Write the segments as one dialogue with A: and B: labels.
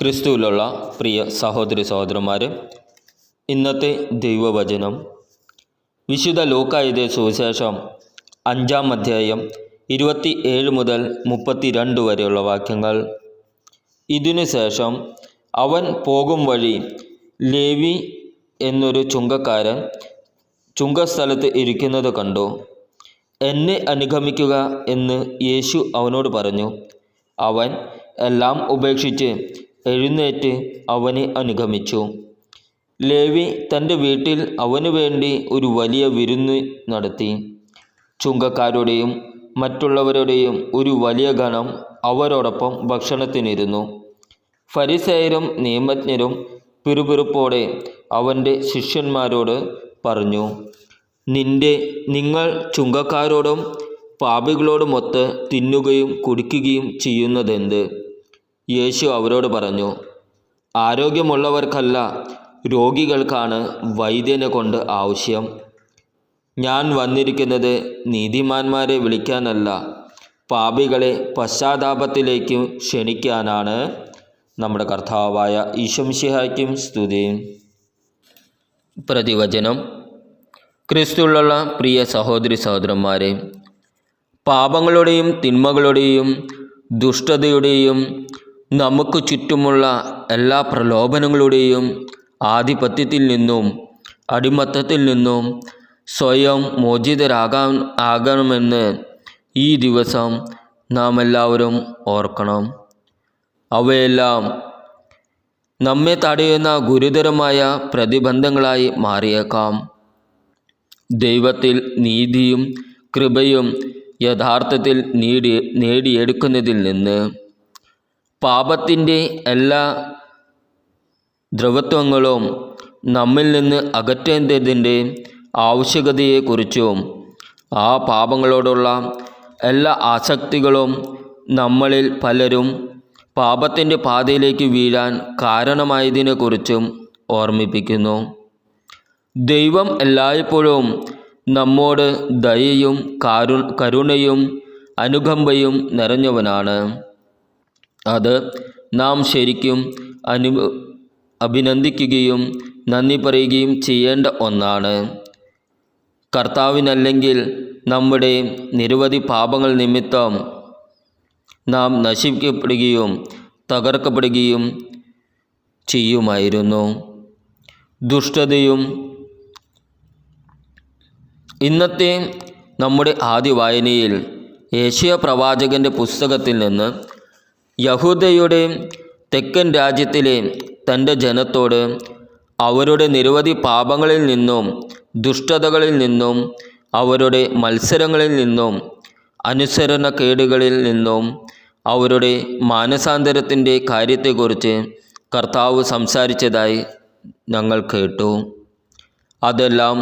A: ക്രിസ്തുവിലുള്ള പ്രിയ സഹോദരി സഹോദരന്മാരെ ഇന്നത്തെ ദൈവവചനം. വിശുദ്ധ ലോക്കായുധ സുവിശേഷം അഞ്ചാം അധ്യായം ഇരുപത്തി ഏഴ് മുതൽ മുപ്പത്തി രണ്ട് വരെയുള്ള വാക്യങ്ങൾ. ഇതിനു ശേഷം അവൻ പോകും വഴി ലേവി എന്നൊരു ചുങ്കക്കാരൻ ചുങ്കസ്ഥലത്ത് ഇരിക്കുന്നത് കണ്ടു. എന്നെ അനുഗമിക്കുക എന്ന് യേശു അവനോട് പറഞ്ഞു. അവൻ എല്ലാം ഉപേക്ഷിച്ച് എഴുന്നേറ്റ് അവനെ അനുഗമിച്ചു. ലേവി തന്റെ വീട്ടിൽ അവനു വേണ്ടി ഒരു വലിയ വിരുന്ന് നടത്തി. ചുങ്കക്കാരുടെയും മറ്റുള്ളവരുടെയും ഒരു വലിയ ഗണം അവരോടൊപ്പം ഭക്ഷണത്തിനിരുന്നു. ഫരിസേയരും നിയമജ്ഞരും പിറുപിറുപ്പോടെ അവന്റെ ശിഷ്യന്മാരോട് പറഞ്ഞു നിന്റെ നിങ്ങൾ ചുങ്കക്കാരോടും പാപികളോടുമൊത്ത് തിന്നുകയും കുടിക്കുകയും ചെയ്യുന്നതെന്ത്? യേശു അവരോട് പറഞ്ഞു ആരോഗ്യമുള്ളവർക്കല്ല രോഗികൾക്കാണ് വൈദ്യനെ കൊണ്ട് ആവശ്യം. ഞാൻ വന്നിരിക്കുന്നത് നീതിമാന്മാരെ വിളിക്കാനല്ല പാപികളെ പശ്ചാത്താപത്തിലേക്ക് ക്ഷണിക്കാനാണ് നമ്മുടെ കർത്താവായ ഈശംഷിഹായ്ക്കും സ്തുതി പ്രതിവചനം. ക്രിസ്തുള്ള പ്രിയ സഹോദരി സഹോദരന്മാരെ പാപങ്ങളുടെയും തിന്മകളുടെയും ദുഷ്ടതയുടെയും നമുക്ക് ചുറ്റുമുള്ള എല്ലാ പ്രലോഭനങ്ങളുടെയും ആധിപത്യത്തിൽ നിന്നും അടിമത്തത്തിൽ നിന്നും സ്വയം മോചിതരാകാൻ ആകണമെന്ന് ഈ ദിവസം നാം എല്ലാവരും ഓർക്കണം. അവയെല്ലാം നമ്മെ തടയുന്ന ഗുരുതരമായ പ്രതിബന്ധങ്ങളായി മാറിയേക്കാം. ദൈവത്തിൽ നീതിയും കൃപയും യഥാർത്ഥത്തിൽ നേടി നേടിയെടുക്കുന്നതിൽ നിന്ന് പാപത്തിന്റെ എല്ലാ ദ്രവത്വങ്ങളും നമ്മിൽ നിന്ന് അകറ്റേണ്ടതിന്റെ ആവശ്യകതയെക്കുറിച്ചും ആ പാപങ്ങളോടുള്ള എല്ലാ ആസക്തികളും നമ്മളിൽ പലരും പാപത്തിന്റെ പാതയിലേക്ക് വീഴാൻ കാരണമായതിനെക്കുറിച്ചും ഓർമ്മിപ്പിക്കുന്നു. ദൈവം എല്ലായ്പ്പോഴും നമ്മോട് ദയയും കാരു കരുണയും അനുകമ്പയും നിറഞ്ഞവനാണ്. അത് നാം ശരിക്കും അനു അഭിനന്ദിക്കുകയും നന്ദി പറയുകയും ചെയ്യേണ്ട ഒന്നാണ്. കർത്താവിനല്ലെങ്കിൽ നമ്മുടെ നിരവധി പാപങ്ങൾ നിമിത്തം നാം നശിക്കപ്പെടുകയും തകർക്കപ്പെടുകയും ചെയ്യുമായിരുന്നു. ദുഷ്ടതയും ഇന്നത്തെ നമ്മുടെ ആദ്യ വായനയിൽ ഏഷ്യ പ്രവാചകന്റെ പുസ്തകത്തിൽ നിന്ന് യഹൂദയുടെ തെക്കൻ രാജ്യത്തിലെ തന്റെ ജനത്തോട് അവരുടെ നിരവധി പാപങ്ങളിൽ നിന്നും ദുഷ്ടതകളിൽ നിന്നും അവരുടെ മത്സരങ്ങളിൽ നിന്നും അനുസരണക്കേടുകളിൽ നിന്നും അവരുടെ മാനസാന്തരത്തിന്റെ കാര്യത്തെക്കുറിച്ച് കർത്താവ് സംസാരിച്ചതായി ഞങ്ങൾ കേട്ടു. അതെല്ലാം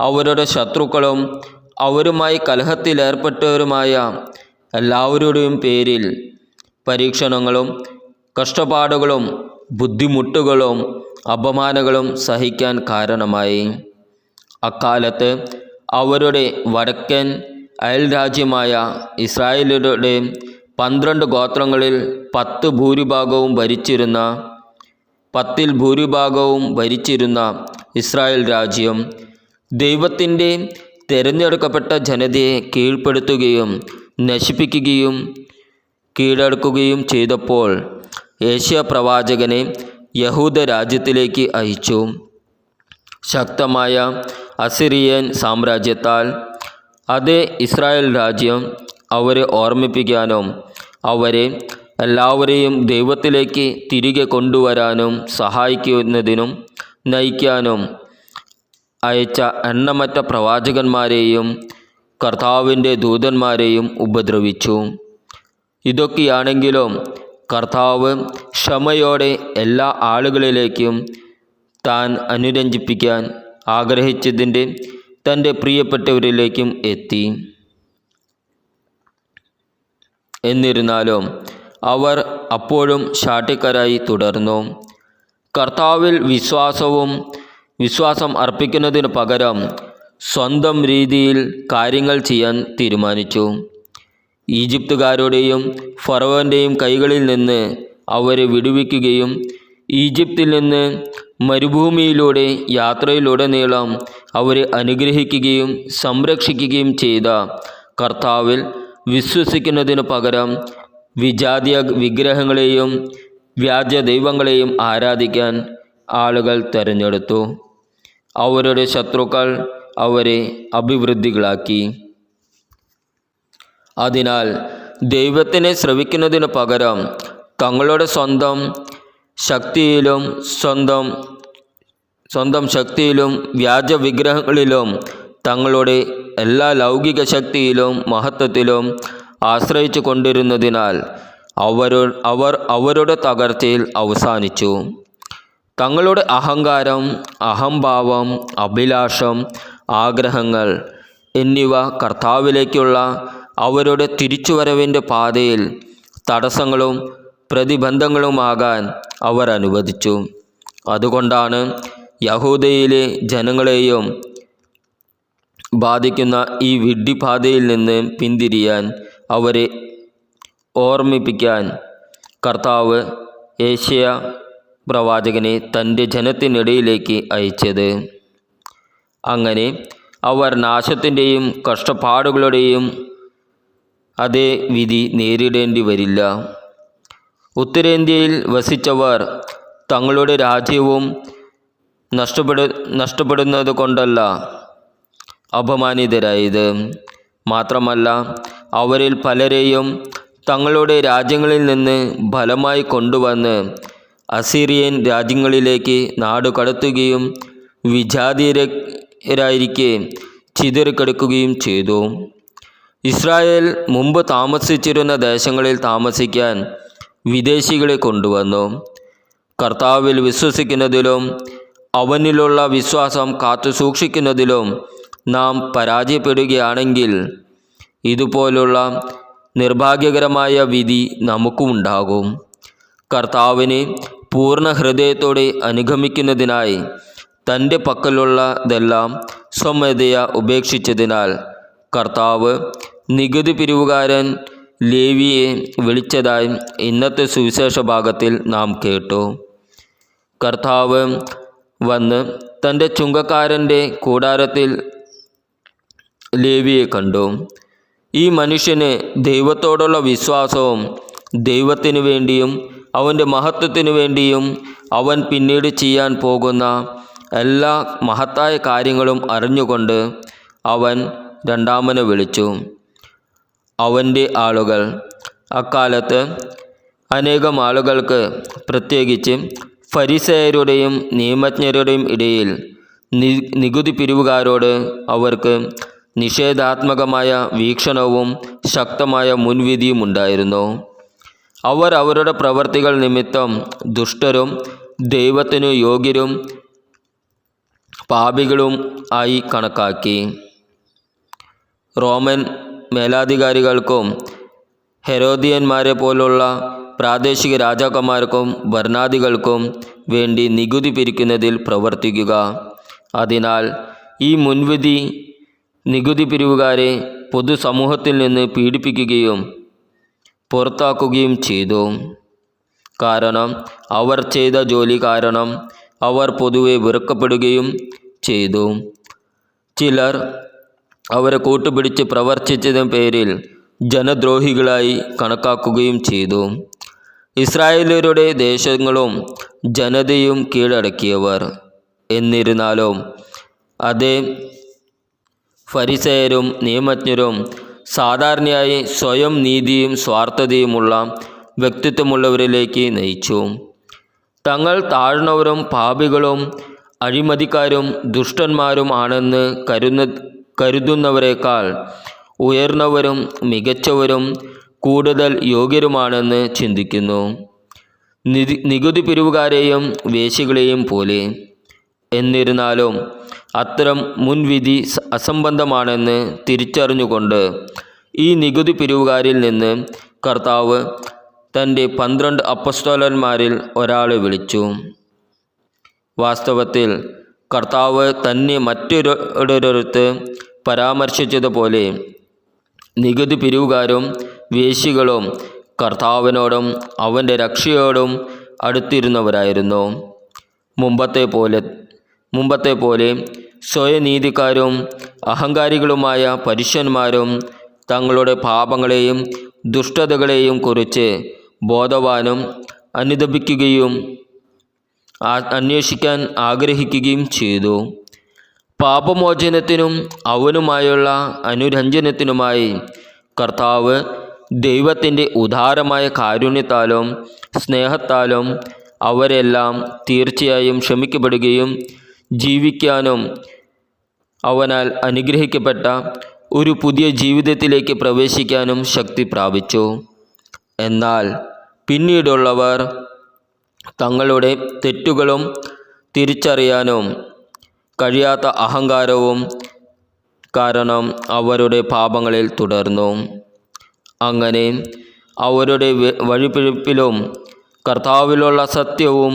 A: അവരുടെ ശത്രുക്കളും അവരുമായി കലഹത്തിലേർപ്പെട്ടവരുമായ എല്ലാവരുടെയും പേരിൽ പരീക്ഷണങ്ങളും കഷ്ടപ്പാടുകളും ബുദ്ധിമുട്ടുകളും അപമാനങ്ങളും സഹിക്കാൻ കാരണമായി. അക്കാലത്ത് അവരുടെ വടക്കൻ അയൽരാജ്യമായ ഇസ്രായേലരുടെ പന്ത്രണ്ട് ഗോത്രങ്ങളിൽ പത്ത് ഭൂരിഭാഗവും ഭരിച്ചിരുന്ന പത്തിൽ ഭൂരിഭാഗവും ഭരിച്ചിരുന്ന ഇസ്രായേൽ രാജ്യം ദൈവത്തിന്റെ തിരഞ്ഞെടുക്കപ്പെട്ട ജനതയെ കീഴ്പ്പെടുത്തുകയും നശിപ്പിക്കുകയും കീഴടക്കുകയും ചെയ്തപ്പോൾ ഏഷ്യ പ്രവാചകനെ യഹൂദ രാജ്യത്തിലേക്ക് അയച്ചു. ശക്തമായ അസിറിയൻ സാമ്രാജ്യത്താൽ അതേ ഇസ്രായേൽ രാജ്യം അവരെ ഓർമ്മിപ്പിക്കാനും അവരെ എല്ലാവരെയും ദൈവത്തിലേക്ക് തിരികെ കൊണ്ടുവരാനും സഹായിക്കുന്നതിനും നയിക്കാനും അയച്ച എണ്ണമറ്റ പ്രവാചകന്മാരെയും കർത്താവിന്റെ ദൂതന്മാരെയും ഉപദ്രവിച്ചു. ഇതൊക്കെയാണെങ്കിലും കർത്താവ് ക്ഷമയോടെ എല്ലാ ആളുകളിലേക്കും താൻ അനുരഞ്ജിപ്പിക്കാൻ ആഗ്രഹിച്ചതിന്റെ തന്റെ പ്രിയപ്പെട്ടവരിലേക്കും എത്തി. എന്നിരുന്നാലും അവർ അപ്പോഴും ശാഠ്യക്കാരായി തുടർന്നു. കർത്താവിൽ വിശ്വാസവും വിശ്വാസം അർപ്പിക്കുന്നതിന് പകരം സ്വന്തം രീതിയിൽ കാര്യങ്ങൾ ചെയ്യാൻ തീരുമാനിച്ചു. ഈജിപ്തുകാരുടെയും ഫറവന്റെയും കൈകളിൽ നിന്ന് അവരെ വിടുവിക്കുകയും ഈജിപ്തിൽ നിന്ന് മരുഭൂമിയിലൂടെ യാത്രയിലുടനീളം അവരെ അനുഗ്രഹിക്കുകയും സംരക്ഷിക്കുകയും ചെയ്ത കർത്താവിൽ വിശ്വസിക്കുന്നതിനു പകരം വിജാതീയ വിഗ്രഹങ്ങളെയും വ്യാജ ദൈവങ്ങളെയും ആരാധിക്കാൻ ആളുകൾ തിരഞ്ഞെടുത്തു. അവരുടെ ശത്രുക്കൾ അവരെ അഭിവൃദ്ധികളാക്കി. അതിനാൽ ദൈവത്തിനെ ശ്രവിക്കുന്നതിന് പകരം തങ്ങളുടെ സ്വന്തം ശക്തിയിലും സ്വന്തം സ്വന്തം ശക്തിയിലും വ്യാജ വിഗ്രഹങ്ങളിലും തങ്ങളുടെ എല്ലാ ലൗകിക ശക്തിയിലും മഹത്വത്തിലും ആശ്രയിച്ചു കൊണ്ടിരുന്നതിനാൽ അവരോ അവർ അവരുടെ തകർച്ചയിൽ അവസാനിച്ചു. തങ്ങളുടെ അഹങ്കാരം അഹംഭാവം അഭിലാഷം ആഗ്രഹങ്ങൾ എന്നിവ കർത്താവിലേക്കുള്ള അവരുടെ തിരിച്ചുവരവിന്റെ പാതയിൽ തടസ്സങ്ങളും പ്രതിബന്ധങ്ങളുമാകാൻ അവർ അനുവദിച്ചു. അതുകൊണ്ടാണ് യഹൂദയിലെ ജനങ്ങളെയും ബാധിക്കുന്ന ഈ വിഡ്ഢിപാതയിൽ നിന്ന് പിന്തിരിയാൻ അവരെ ഓർമ്മിപ്പിക്കാൻ കർത്താവ് ഏഷ്യ പ്രവാചകനെ തന്റെ ജനത്തിനിടയിലേക്ക് അയച്ചത്. അങ്ങനെ അവർ നാശത്തിന്റെയും കഷ്ടപ്പാടുകളുടെയും അതേ വിധി നേരിടേണ്ടി വരില്ല. ഉത്തരേന്ത്യയിൽ വസിച്ചവർ തങ്ങളുടെ രാജ്യവും നഷ്ടപ്പെടു നഷ്ടപ്പെടുന്നത് കൊണ്ടല്ല അപമാനിതരായത്. മാത്രമല്ല അവരിൽ പലരെയും തങ്ങളുടെ രാജ്യങ്ങളിൽ നിന്ന് ഫലമായി കൊണ്ടുവന്ന് അസീറിയൻ രാജ്യങ്ങളിലേക്ക് നാടുകടത്തുകയും വിജാതീയരായിരിക്കെ ചിതറിക്കിടക്കുകയും ചെയ്തു. ഇസ്രായേൽ മുമ്പ് താമസിച്ചിരുന്ന ദേശങ്ങളിൽ താമസിക്കാൻ വിദേശികളെ കൊണ്ടുവന്നു. കർത്താവിൽ വിശ്വസിക്കുന്നതിലും അവനിലുള്ള വിശ്വാസം കാത്തു സൂക്ഷിക്കുന്നതിലും നാം പരാജയപ്പെടുകയാണെങ്കിൽ ഇതുപോലുള്ള നിർഭാഗ്യകരമായ വിധി നമുക്കുമുണ്ടാകും. കർത്താവിനെ പൂർണ ഹൃദയത്തോടെ അനുഗമിക്കുന്നതിനായി തന്റെ പക്കലുള്ളതെല്ലാം സ്വമേധയ ഉപേക്ഷിച്ചതിനാൽ കർത്താവ് നികുതി പിരിവുകാരൻ ലേവിയെ വിളിച്ചതായി ഇന്നത്തെ സുവിശേഷ ഭാഗത്തിൽ നാം കേട്ടു. കർത്താവ് വന്ന് തന്റെ ചുങ്കക്കാരന്റെ കൂടാരത്തിൽ ലേവിയെ കണ്ടു. ഈ മനുഷ്യന് ദൈവത്തോടുള്ള വിശ്വാസവും ദൈവത്തിനു വേണ്ടിയും അവന്റെ മഹത്വത്തിനു വേണ്ടിയും അവൻ പിന്നീട് ചെയ്യാൻ പോകുന്ന എല്ലാ മഹത്തായ കാര്യങ്ങളും അറിഞ്ഞുകൊണ്ട് അവൻ രണ്ടാമനെ വിളിച്ചു. അവന്റെ ആളുകൾ അക്കാലത്ത് അനേകം ആളുകൾക്ക് പ്രത്യേകിച്ച് ഫരിസയരുടെയും നിയമജ്ഞരുടെയും ഇടയിൽ നികുതി പിരിവുകാരോട് അവർക്ക് നിഷേധാത്മകമായ വീക്ഷണവും ശക്തമായ മുൻവിധിയും ഉണ്ടായിരുന്നു. അവർ അവരുടെ പ്രവർത്തികൾ നിമിത്തം ദുഷ്ടരും ദൈവത്തിനു യോഗ്യരും പാപികളും ആയി കണക്കാക്കി. റോമൻ മേലാധികാരികൾക്കും ഹെരോദിയന്മാരെ പോലുള്ള പ്രാദേശിക രാജാക്കന്മാർക്കും ഭരണാധികൾക്കും വേണ്ടി നികുതി പിരിക്കുന്നതിൽ പ്രവർത്തിക്കുക. അതിനാൽ ഈ മുൻവിധി നികുതി പിരിവുകാരെ പൊതുസമൂഹത്തിൽ നിന്ന് പീഡിപ്പിക്കുകയും പുറത്താക്കുകയും ചെയ്തു. കാരണം അവർ ചെയ്ത ജോലി കാരണം അവർ പൊതുവെ വെറുക്കപ്പെടുകയും ചെയ്തു. ചിലർ അവരെ കൂട്ടുപിടിച്ച് പ്രവർത്തിച്ചതിന് പേരിൽ ജനദ്രോഹികളായി കണക്കാക്കുകയും ചെയ്തു. ഇസ്രായേലരുടെ ദേശങ്ങളും ജനതയും കീഴടക്കിയവർ. എന്നിരുന്നാലും അതേ ഫരിസയരും നിയമജ്ഞരും സാധാരണയായി സ്വയം നീതിയും സ്വാർത്ഥതയുമുള്ള വ്യക്തിത്വമുള്ളവരിലേക്ക് നയിച്ചു. തങ്ങൾ താഴ്ന്നവരും പാപികളും അഴിമതിക്കാരും ദുഷ്ടന്മാരും ആണെന്ന് കരുന്ന കരുതുന്നവരെക്കാൾ ഉയർന്നവരും മികച്ചവരും കൂടുതൽ യോഗ്യരുമാണെന്ന് ചിന്തിക്കുന്നു. നിധി നികുതി പിരിവുകാരെയും വേശികളെയും പോലെ. എന്നിരുന്നാലും അത്തരം മുൻവിധി അസംബന്ധമാണെന്ന് തിരിച്ചറിഞ്ഞുകൊണ്ട് ഈ നികുതി പിരിവുകാരിൽ നിന്ന് കർത്താവ് തന്റെ പന്ത്രണ്ട് അപ്പസ്തോലന്മാരിൽ ഒരാളെ വിളിച്ചു. വാസ്തവത്തിൽ കർത്താവ് തന്നെ മറ്റൊരിടത്ത് പരാമർശിച്ചതുപോലെ നികുതി പിരിവുകാരും വേശികളും കർത്താവിനോടും അവന്റെ രക്ഷയോടും അടുത്തിരുന്നവരായിരുന്നു. മുമ്പത്തെ പോലെ മുമ്പത്തെ പോലെ സ്വയനീതിക്കാരും അഹങ്കാരികളുമായ പരുഷന്മാരും തങ്ങളുടെ പാപങ്ങളെയും ദുഷ്ടതകളെയും കുറിച്ച് ബോധവാനും അനുദപിക്കുകയും അന്വേഷിക്കാൻ ആഗ്രഹിക്കുകയും ചെയ്തു. പാപമോചനത്തിനും അവനുമായുള്ള അനുരഞ്ജനത്തിനുമായി കർത്താവ് ദൈവത്തിന്റെ ഉദാരമായ കാരുണ്യത്താലും സ്നേഹത്താലും അവരെല്ലാം തീർച്ചയായും ക്ഷമിക്കപ്പെടുകയും ജീവിക്കാനും അവനാൽ അനുഗ്രഹിക്കപ്പെട്ട ഒരു പുതിയ ജീവിതത്തിലേക്ക് പ്രവേശിക്കാനും ശക്തി പ്രാപിച്ചു. എന്നാൽ പിന്നീടുള്ളവർ തങ്ങളുടെ തെറ്റുകളും തിരിച്ചറിയാനും കഴിയാത്ത അഹങ്കാരവും കാരണം അവരുടെ പാപങ്ങളിൽ തുടർന്നു. അങ്ങനെ അവരുടെ വഴിപിഴപ്പിലും കർത്താവിലുള്ള സത്യവും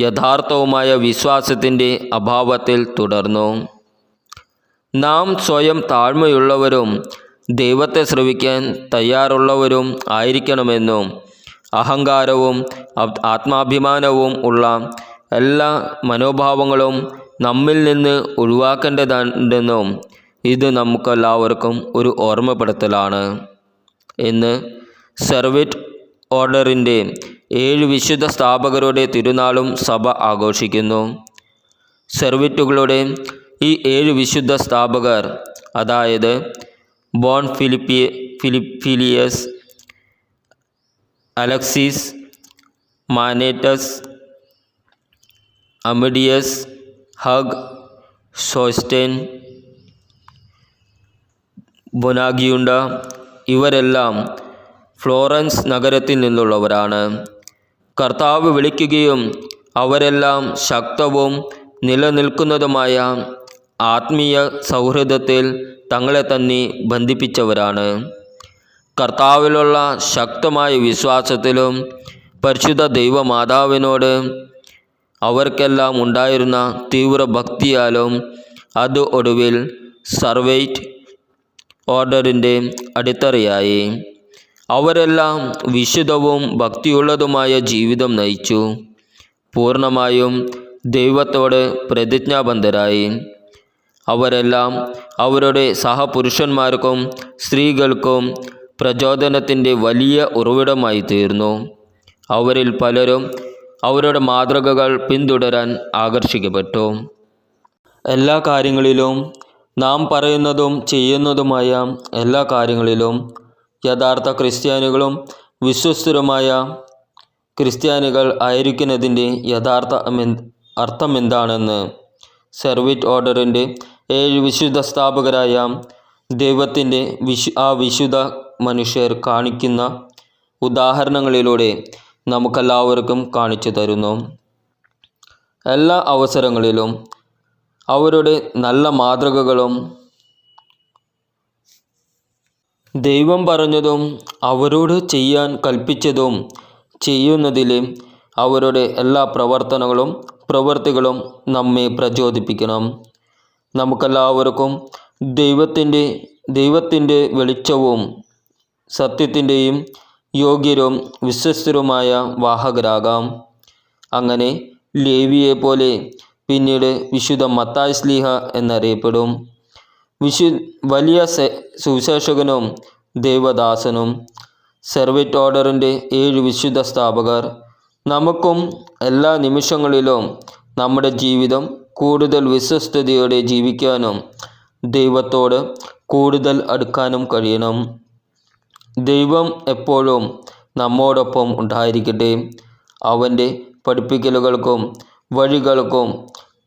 A: യഥാർത്ഥവുമായ വിശ്വാസത്തിന്റെ അഭാവത്തിൽ തുടർന്നു. നാം സ്വയം താഴ്മയുള്ളവരും ദൈവത്തെ ശ്രവിക്കാൻ തയ്യാറുള്ളവരും ആയിരിക്കണമെന്നും അഹങ്കാരവും ആത്മാഭിമാനവും ഉള്ള എല്ലാ മനോഭാവങ്ങളും നമ്മിൽ നിന്ന് ഒഴിവാക്കേണ്ടതുണ്ടെന്നും ഇത് നമുക്കെല്ലാവർക്കും ഒരു ഓർമ്മപ്പെടുത്തലാണ്. എന്ന് സെർവിറ്റ് ഓർഡറിന്റെ ഏഴ് വിശുദ്ധ സ്ഥാപകരുടെ തിരുനാളും സഭ ആഘോഷിക്കുന്നു. സെർവിറ്റുകളുടെ ഈ ഏഴ് വിശുദ്ധ സ്ഥാപകർ അതായത് ബോൺ ഫിലിപ്പി ഫിലിപ്പിലിയസ് Alexis Manettus Amideus Hugh Sostene Bonagiunta ഇവരെല്ലാം ഫ്ലോറൻസ് നഗരത്തിൽ നിന്നുള്ളവരാണ്. കർത്താവ് വിളിക്കുകയും അവരെല്ലാം ശക്തവും നിലനിൽക്കുന്നതുമായ ആത്മീയ സൗഹൃദത്തിൽ തങ്ങളെ തന്നെ ബന്ധിപ്പിച്ചവരാണ്. കർത്താവിലുള്ള ശക്തമായ വിശ്വാസത്തിലും പരിശുദ്ധ ദൈവമാതാവിനോട് അവർക്കെല്ലാം ഉണ്ടായിരുന്ന തീവ്ര ഭക്തിയാലും അത് ഒടുവിൽ സർവൈറ്റ് ഓർഡറിന്റെ അടിത്തറയായി. അവരെല്ലാം വിശുദ്ധവും ഭക്തിയുള്ളതുമായ ജീവിതം നയിച്ചു. പൂർണമായും ദൈവത്തോട് പ്രതിജ്ഞാബന്ധരായി അവരെല്ലാം അവരുടെ സഹപുരുഷന്മാർക്കും സ്ത്രീകൾക്കും പ്രചോദനത്തിന്റെ വലിയ ഉറവിടമായി തീർന്നു അവരിൽ പലരും അവരുടെ മാതൃകകൾ പിന്തുടരാൻ ആകർഷിക്കപ്പെട്ടു. എല്ലാ കാര്യങ്ങളിലും നാം പറയുന്നതും ചെയ്യുന്നതുമായ എല്ലാ കാര്യങ്ങളിലും യഥാർത്ഥ ക്രിസ്ത്യാനികളും വിശ്വസ്തരുമായ ക്രിസ്ത്യാനികൾ ആയിരിക്കുന്നതിന്റെ യഥാർത്ഥ അർത്ഥം അർത്ഥമെന്താണെന്ന് സെർവിറ്റ് ഓർഡറിന്റെ ഏഴ് വിശുദ്ധ സ്ഥാപകരായ ദൈവത്തിന്റെ വിശു ആ വിശുദ്ധ മനുഷ്യർ കാണിക്കുന്ന ഉദാഹരണങ്ങളിലൂടെ നമുക്കെല്ലാവർക്കും കാണിച്ചു തരുന്നു. എല്ലാ അവസരങ്ങളിലും അവരുടെ നല്ല മാതൃകകളും ദൈവം പറഞ്ഞതും അവരോട് ചെയ്യാൻ കൽപ്പിച്ചതും ചെയ്യുന്നതിൽ അവരുടെ എല്ലാ പ്രവർത്തനങ്ങളും പ്രവൃത്തികളും നമ്മെ പ്രചോദിപ്പിക്കണം. നമുക്കെല്ലാവർക്കും ദൈവത്തിന്റെ ദൈവത്തിന്റെ വെളിച്ചവും സത്യത്തിന്റെയും യോഗ്യരും വിശ്വസ്തരുമായ വാഹകരാകാം. അങ്ങനെ ലേവിയെ പോലെ പിന്നീട് വിശുദ്ധ മത്തായ് സ്ലീഹ എന്നറിയപ്പെടും. വിശു വലിയ സുവിശേഷകനും ദേവദാസനും സെർവിറ്റ് ഓർഡറിന്റെ ഏഴ് വിശുദ്ധ സ്ഥാപകർ. നമുക്കും എല്ലാ നിമിഷങ്ങളിലും നമ്മുടെ ജീവിതം കൂടുതൽ വിശ്വസ്തയോടെ ജീവിക്കാനും ദൈവത്തോട് കൂടുതൽ അടുക്കാനും കഴിയണം. ദൈവം എപ്പോഴും നമ്മോടൊപ്പം ഉണ്ടായിരിക്കട്ടെ. അവന്റെ പഠിപ്പിക്കലുകൾക്കും വഴികൾക്കും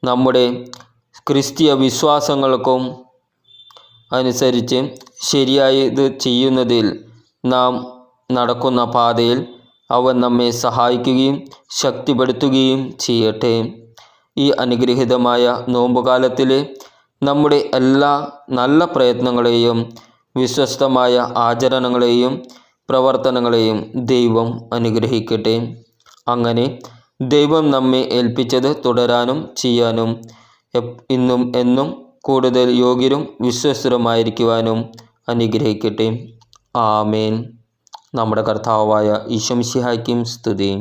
A: നമ്മുടെ ക്രിസ്തീയ വിശ്വാസങ്ങൾക്കും അനുസരിച്ച് ശരിയായത് ചെയ്യുന്നതിൽ നാം നടക്കുന്ന പാതയിൽ അവൻ നമ്മെ സഹായിക്കുകയും ശക്തിപ്പെടുത്തുകയും ചെയ്യട്ടെ. ഈ അനുഗ്രഹീതമായ നോമ്പുകാലത്തിലെ നമ്മുടെ എല്ലാ നല്ല പ്രയത്നങ്ങളെയും വിശ്വസ്തമായ ആചരണങ്ങളെയും പ്രവർത്തനങ്ങളെയും ദൈവം അനുഗ്രഹിക്കട്ടെ. അങ്ങനെ ദൈവം നമ്മെ ഏൽപ്പിച്ചത് തുടരാനും ചെയ്യാനും ഇന്നും എന്നും കൂടുതൽ യോഗ്യരും വിശ്വസ്തരുമായിരിക്കുവാനും അനുഗ്രഹിക്കട്ടെ. ആമേൻ. നമ്മുടെ കർത്താവായ ഈശംഷിഹായ്ക്കും സ്തുതി.